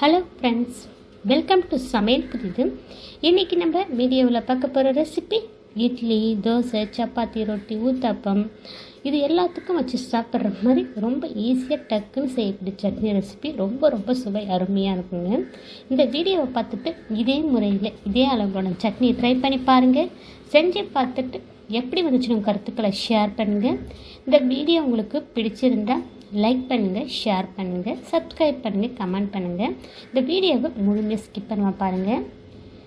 Hello friends welcome to சமையல் புதிது இன்றைக்கி நம்ம வீடியோவில் பார்க்க போகிற ரெசிபி இட்லி தோசை சப்பாத்தி ரொட்டி ஊத்தாப்பம். இது எல்லாத்துக்கும் வச்சு சாப்பிட்ற மாதிரி ரொம்ப ஈஸியாக டக்குன்னு செய்யக்கூடிய சட்னி ரெசிபி ரொம்ப ரொம்ப சுவை அருமையாக இருக்குங்க. இந்த வீடியோவை பார்த்துட்டு இதே முறையில் இதே அளவோட சட்னி ட்ரை பண்ணி பாருங்கள் செஞ்சு பார்த்துட்டு எப்படி வந்துச்சுன்னு கருத்துக்களை ஷேர் பண்ணுங்கள் இந்த வீடியோ உங்களுக்கு பிடிச்சிருந்தா லைக் பண்ணுங்கள் ஷேர் பண்ணுங்கள் சப்ஸ்கிரைப் பண்ணுங்கள் கமெண்ட் பண்ணுங்கள் இந்த வீடியோவை முழுமையாக ஸ்கிப் பண்ணுவா பாருங்கள்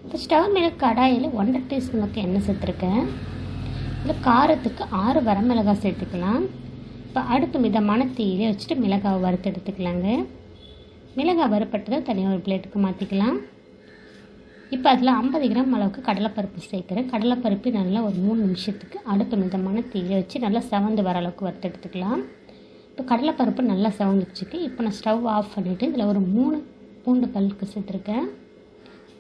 இப்போ ஸ்டவ் மேலே கடாயில் ஒன்றரை டீஸ்பூனுக்கு எண்ணெய் சேர்த்துருக்கேன் இல்லை காரத்துக்கு ஆறு வரமிளகாய் சேர்த்துக்கலாம். இப்போ அடுப்பு மிதமான தீயிலே வச்சுட்டு மிளகாவை வறுத்து எடுத்துக்கலாங்க. மிளகாய் வறுப்பட்டதை தனியாக ஒரு பிளேட்டுக்கு மாற்றிக்கலாம் இப்போ அதில் ஐம்பது கிராம் அளவுக்கு கடலைப்பருப்பு சேர்க்குறேன். கடலைப்பருப்பு நல்லா ஒரு மூணு நிமிஷத்துக்கு அடுப்பு மிதமான தீயை வச்சு நல்லா செவந்து வர அளவுக்கு வறுத்து எடுத்துக்கலாம். இப்போ கடலைப்பருப்பு நல்லா செவந்துச்சுக்கு இப்போ நான் ஸ்டவ் ஆஃப் பண்ணிவிட்டு இதில் ஒரு மூணு பூண்டு பல்லுக்கு சேர்த்துருக்கேன்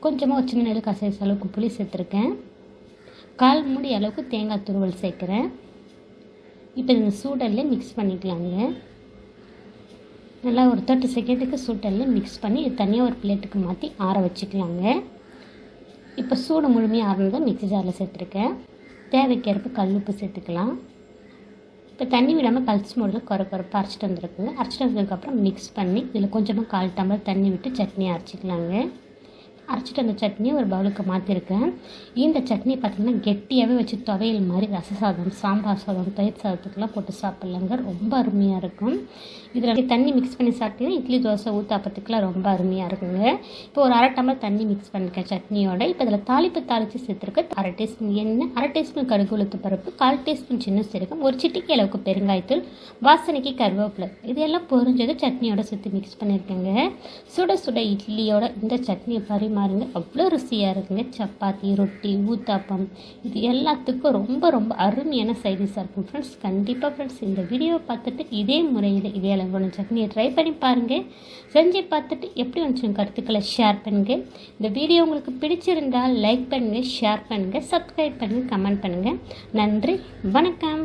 கொஞ்சமாக ஒரு சின்ன நெல் கசைஸ் அளவுக்கு புளி சேர்த்துருக்கேன். கால் மூடி அளவுக்கு தேங்காய் துருவல் சேர்க்குறேன். இப்போ இந்த சூடல்ல மிக்ஸ் பண்ணிக்கலாங்க. நல்லா ஒரு தேர்ட்டி செகண்டுக்கு சூட்டல்ல மிக்ஸ் பண்ணி இது தனியாக ஒரு பிளேட்டுக்கு மாற்றி ஆற வச்சுக்கலாங்க. இப்போ சூடு முழுமையாக ஆறுனதை மிக்ஸி ஜாரில் சேர்த்துருக்கேன். தேவைக்கேற்ப கல் உப்பு சேர்த்துக்கலாம். இப்போ தண்ணி விடாமல் கல்ஸ் மோடில் குறை குறைப்பாக அரைச்சிட்டு வந்துருக்குங்க. அரைச்சிட்டு வந்ததுக்கப்புறம் மிக்ஸ் பண்ணி இதில் கொஞ்சமாக கால் டம்ளர் தண்ணி விட்டு சட்னி அரைச்சிக்கலாங்க. அரைச்சிட்டு அந்த சட்னியை ஒரு பவுலுக்கு மாற்றிருக்கேன் இந்த சட்னி பார்த்திங்கன்னா கெட்டியாகவே வச்சு துவையல் மாதிரி ரச சாதம் சாம்பார் சாதம் தயிர் சாதத்துக்கெலாம் போட்டு சாப்பிட்லாங்க. ரொம்ப அருமையாக இருக்கும். இதில் தண்ணி மிக்ஸ் பண்ணி சாப்பிட்டீங்கன்னா இட்லி தோசை ஊத்தாப்பத்துக்கெலாம் ரொம்ப அருமையாக இருக்குங்க. இப்போ ஒரு அரை டம்ளர் தண்ணி மிக்ஸ் பண்ணிருக்கேன் சட்னியோட. இப்போ இதில் தாளிப்பு தாளித்து சேர்த்துருக்க அரை டீஸ்பூன் எண்ணெய் அரை டீஸ்பூன் கடுகு உளுத்து பருப்பு கால் டீஸ்பூன் சின்ன சீரகம் ஒரு சிட்டிக்கு அளவுக்கு பெருங்காயத்தூள் வாசனைக்கு கருவேப்பிலை. இதெல்லாம் பொரிஞ்சது சட்னியோட சேர்த்து மிக்ஸ் பண்ணியிருக்கேங்க சுட சுட இட்லியோட இந்த சட்னியை பாருங்கள் அவ்வளோ ருசியாக இருக்குங்க. சப்பாத்தி ரொட்டி ஊத்தாப்பம். இது எல்லாத்துக்கும் ரொம்ப ரொம்ப அருமையான சைடிஷாக இருக்கும். ஃப்ரெண்ட்ஸ் கண்டிப்பாக ஃப்ரெண்ட்ஸ் இந்த வீடியோவை பார்த்துட்டு இதே முறையில் இதே அளவான சட்னியை ட்ரை பண்ணி பாருங்கள் செஞ்சு பார்த்துட்டு எப்படி வந்துச்சு கருத்துக்களை ஷேர் பண்ணுங்கள் இந்த வீடியோ உங்களுக்கு பிடிச்சிருந்தால் லைக் பண்ணுங்கள் ஷேர் பண்ணுங்கள் சப்ஸ்கிரைப் பண்ணுங்கள் கமெண்ட் பண்ணுங்கள் நன்றி வணக்கம்.